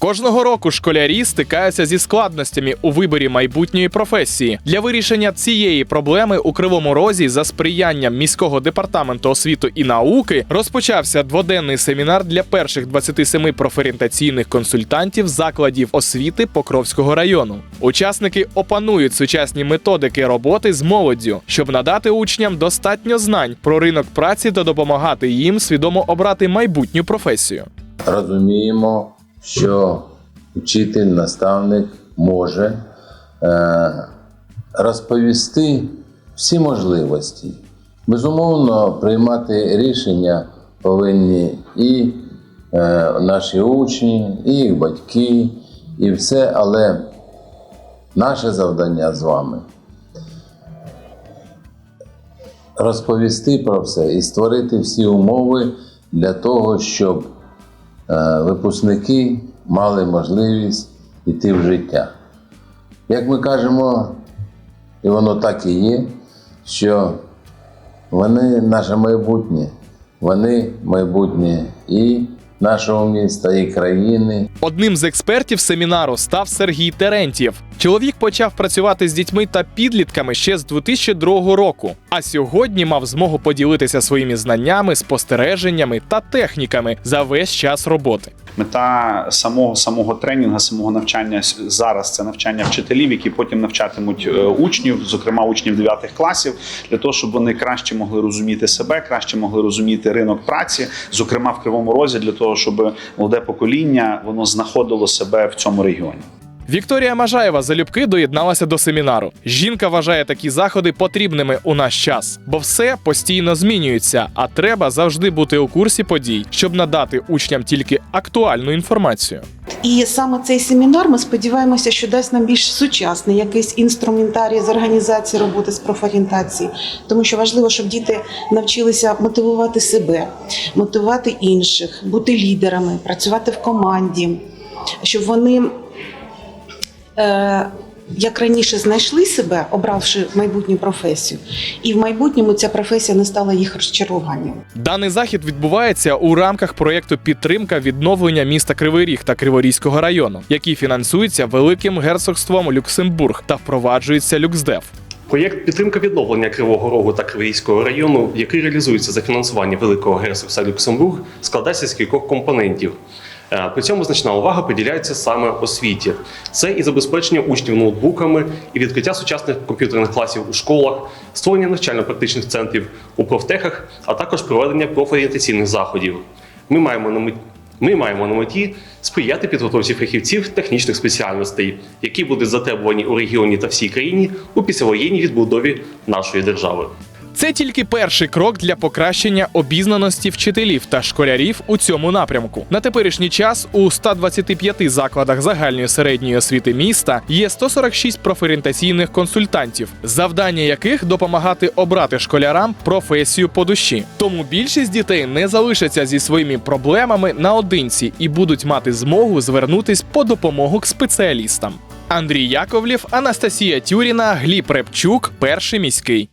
Кожного року школярі стикаються зі складностями у виборі майбутньої професії. Для вирішення цієї проблеми у Кривому Розі за сприянням міського департаменту освіти і науки розпочався дводенний семінар для перших 27 профорієнтаційних консультантів закладів освіти Покровського району. Учасники опанують сучасні методики роботи з молоддю, щоб надати учням достатньо знань про ринок праці та допомагати їм свідомо обрати майбутню професію. розуміємо, що вчитель, наставник може е, розповісти всі можливості. Безумовно, приймати рішення повинні і е, наші учні, і їх батьки, і все, але наше завдання з вами розповісти про все і створити всі умови для того, щоб випускники мали можливість йти в життя. Як ми кажемо, і воно так і є, що вони наше майбутнє, вони майбутнє і нашого міста, і країни, Одним з експертів семінару став Сергій Терентьєв. Чоловік почав працювати з дітьми та підлітками ще з 2002 року, а сьогодні мав змогу поділитися своїми знаннями, спостереженнями та техніками за весь час роботи. Мета самого самого тренінгу, самого навчання зараз це навчання вчителів, які потім навчатимуть е, учнів, зокрема учнів 9 класів, для того, щоб вони краще могли розуміти себе, краще могли розуміти ринок праці, зокрема в кривому розі, для того, щоб молоде покоління воно знаходило себе в цьому регіоні. Вікторія Мажаєва залюбки доєдналася до семінару. Жінка вважає такі заходи потрібними у наш час, бо все постійно змінюється, а треба завжди бути у курсі подій, щоб надати учням тільки актуальну інформацію. І саме цей семінар ми сподіваємося, що дасть нам більш сучасний якийсь інструментарій з організації роботи з профорієнтації, тому що важливо, щоб діти навчилися мотивувати себе, мотивувати інших, бути лідерами, працювати в команді, щоб вони. Е, як раніше знайшли себе, обравши майбутню професію, і в майбутньому ця професія не стала їх розчаруванням. Даний захід відбувається у рамках проєкту підтримка відновлення міста Кривий Ріг та Криворізького району, який фінансується Великим герцогством Люксембург та впроваджується Люксдев. Проєкт підтримка відновлення Кривого Рогу та Кривійського району, який реалізується за фінансування Великого герцогства Люксембург, складається з кількох компонентів. Е, При цьому значна увага приділяється саме освіті. Це і забезпечення учнів ноутбуками, і відкриття сучасних комп'ютерних класів у школах, створення навчально-практичних центрів у профтехах, а також проведення профорієнтаційних заходів. Ми маємо на меті. Ми маємо на меті сприяти підготовці фахівців технічних спеціальностей, які будуть затребувані у регіоні та всій країні у післявоєнній відбудові нашої держави. Це тільки перший крок для покращення обізнаності вчителів та школярів у цьому напрямку. На теперішній час у 125 закладах загальної середньої освіти міста є 146 профорієнтаційних консультантів, завдання яких допомагати обрати школярам професію по душі. Тому більшість дітей не залишаться зі своїми проблемами наодинці і будуть мати змогу звернутись по допомогу к спеціалістам. Андрій Яковлів, Анастасія Тюріна, Гліб Репчук, перший міський.